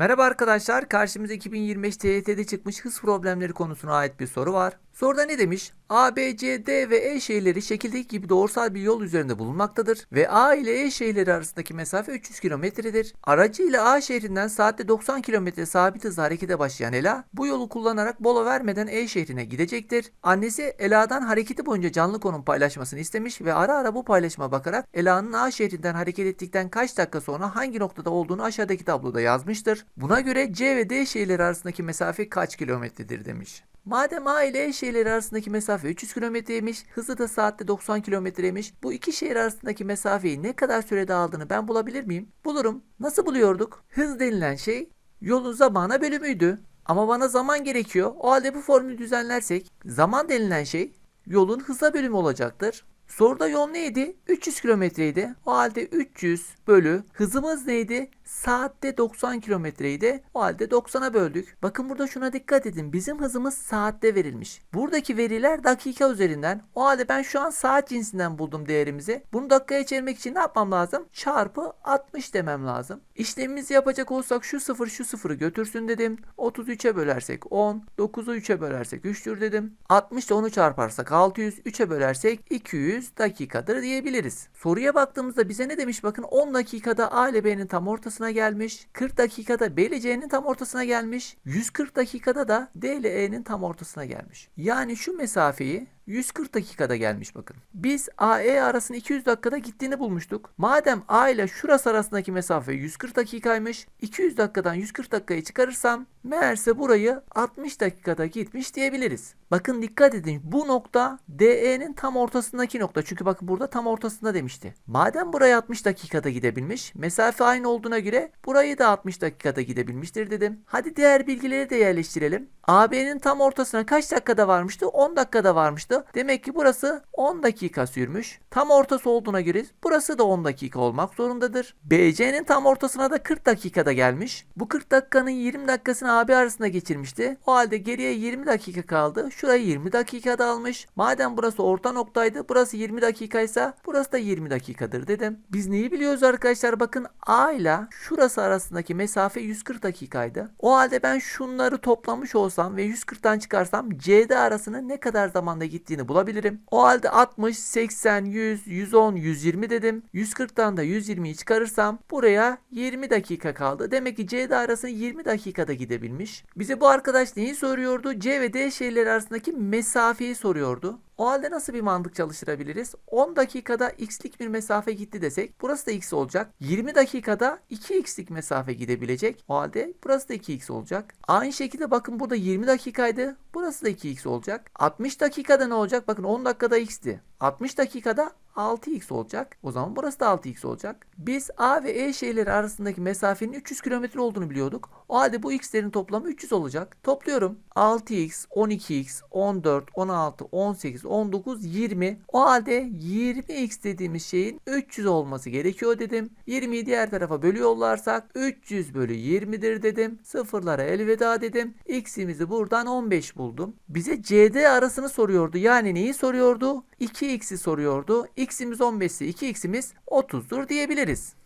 Merhaba arkadaşlar, karşımıza 2025 TYT'de çıkmış hız problemleri konusuna ait bir soru var. Soruda ne demiş? A, B, C, D ve E şehirleri şekildeki gibi doğrusal bir yol üzerinde bulunmaktadır ve A ile E şehirleri arasındaki mesafe 300 kilometredir. Aracı ile A şehrinden saatte 90 kilometre sabit hızla harekete başlayan Ela, bu yolu kullanarak mola vermeden E şehrine gidecektir. Annesi Ela'dan hareketi boyunca canlı konum paylaşmasını istemiş ve ara ara bu paylaşıma bakarak Ela'nın A şehrinden hareket ettikten kaç dakika sonra hangi noktada olduğunu aşağıdaki tabloda yazmıştır. Buna göre C ve D şehirleri arasındaki mesafe kaç kilometredir demiş. Madem A ile E şehirleri arasındaki mesafe 300 kilometreymiş, hızı da saatte 90 kilometreymiş, bu iki şehir arasındaki mesafeyi ne kadar sürede aldığını ben bulabilir miyim? Bulurum. Nasıl buluyorduk? Hız denilen şey yolun zamana bölümüydü. Ama bana zaman gerekiyor. O halde bu formülü düzenlersek zaman denilen şey yolun hıza bölümü olacaktır. Soruda yol neydi? 300 kilometreydi. O halde 300 bölü hızımız neydi? Saatte 90 kilometreydi. O halde 90'a böldük. Bakın burada şuna dikkat edin. Bizim hızımız saatte verilmiş. Buradaki veriler dakika üzerinden. O halde ben şu an saat cinsinden buldum değerimizi. Bunu dakikaya çevirmek için ne yapmam lazım? Çarpı 60 demem lazım. İşlemimizi yapacak olsak şu sıfır şu sıfırı götürsün dedim. 33'e bölersek 10. 9'u 3'e bölersek 3'tür dedim. 60 ile 10'u çarparsak 600. 3'e bölersek 200 dakikadır diyebiliriz. Soruya baktığımızda bize ne demiş bakın 10 dakikada A ile B'nin tam ortasına gelmiş. 40 dakikada B ile C'nin tam ortasına gelmiş. 140 dakikada da D ile E'nin tam ortasına gelmiş. Yani şu mesafeyi 140 dakikada gelmiş bakın. Biz AE arasının 200 dakikada gittiğini bulmuştuk. Madem A ile şurası arasındaki mesafe 140 dakikaymış. 200 dakikadan 140 dakikayı çıkarırsam meğerse burayı 60 dakikada gitmiş diyebiliriz. Bakın dikkat edin bu nokta DE'nin tam ortasındaki nokta. Çünkü bakın burada tam ortasında demişti. Madem buraya 60 dakikada gidebilmiş, mesafe aynı olduğuna göre burayı da 60 dakikada gidebilmiştir dedim. Hadi diğer bilgileri de yerleştirelim. AB'nin tam ortasına kaç dakikada varmıştı? 10 dakikada varmıştı. Demek ki burası 10 dakika sürmüş. Tam ortası olduğuna göre burası da 10 dakika olmak zorundadır. BC'nin tam ortasına da 40 dakikada gelmiş. Bu 40 dakikanın 20 dakikasını AB arasında geçirmişti. O halde geriye 20 dakika kaldı. Şurayı 20 dakikada almış. Madem burası orta noktaydı, burası 20 dakikaysa burası da 20 dakikadır dedim. Biz neyi biliyoruz arkadaşlar? Bakın A ile şurası arasındaki mesafe 140 dakikaydı. O halde ben şunları toplamış olsam ve 140'tan çıkarsam CD arasının ne kadar zamanda gittiğini bulabilirim. O halde 60, 80, 100, 110, 120 dedim. 140'tan da 120'yi çıkarırsam buraya 20 dakika kaldı. Demek ki CD arasını 20 dakikada gidebilmiş. Bize bu arkadaş neyi soruyordu? C ve D şehirleri arasındaki mesafeyi soruyordu. O halde nasıl bir mantık çalıştırabiliriz? 10 dakikada x'lik bir mesafe gitti desek burası da x olacak. 20 dakikada 2x'lik mesafe gidebilecek. O halde burası da 2x olacak. Aynı şekilde bakın burada 20 dakikaydı. Burası da 2x olacak. 60 dakikada ne olacak? Bakın 10 dakikada x'ti. 60 dakikada 6x olacak. O zaman burası da 6x olacak. Biz A ve E şehirleri arasındaki mesafenin 300 kilometre olduğunu biliyorduk. O halde bu x'lerin toplamı 300 olacak. Topluyorum. 6x, 12x, 14, 16, 18, 19, 20. O halde 20x dediğimiz şeyin 300 olması gerekiyor dedim. 20'yi diğer tarafa bölüyorlarsak 300 bölü 20'dir dedim. Sıfırlara elveda dedim. X'imizi buradan 15 buldum. Bize CD arasını soruyordu. Yani neyi soruyordu? 2x'i soruyordu. X'imiz 15 ise 2x'imiz 30'dur diyebiliriz.